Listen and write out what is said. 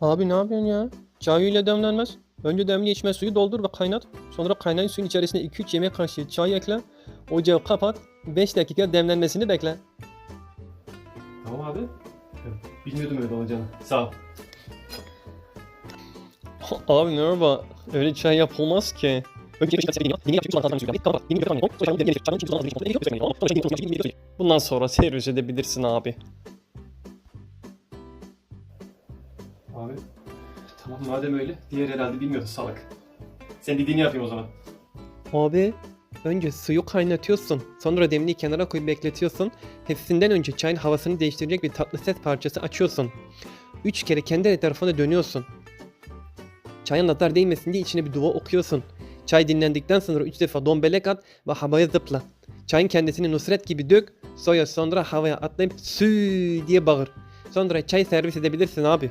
Abi ne yapıyorsun ya? Çay ile demlenmez. Önce demli içme suyu doldur ve kaynat. Sonra kaynayan suyun içerisine 2-3 yemek kaşığı çay ekle. Ocağı kapat. 5 dakika demlenmesini bekle. Tamam abi. Bilmiyordum öyle olacağını. Sağ ol. Abi merhaba. Öyle çay yapılmaz ki. Bundan sonra servis edebilirsin abi. Abi. Tamam madem öyle. Diğer herhalde bilmiyordu salak. Sen dediğini yapayım o zaman. Abi önce suyu kaynatıyorsun. Sonra demliği kenara koyup bekletiyorsun. Hepsinden önce çayın havasını değiştirecek bir tatlı ses parçası açıyorsun. Üç kere kendi etrafına dönüyorsun. Çayın nazar değmesin diye içine bir dua okuyorsun. Çay dinlendikten sonra üç defa dombelek at ve havaya zıpla. Çayın kendisini Nusret gibi dök. Soya sonra havaya atlayıp sü diye bağır. Sonra çay servis edebilirsin abi.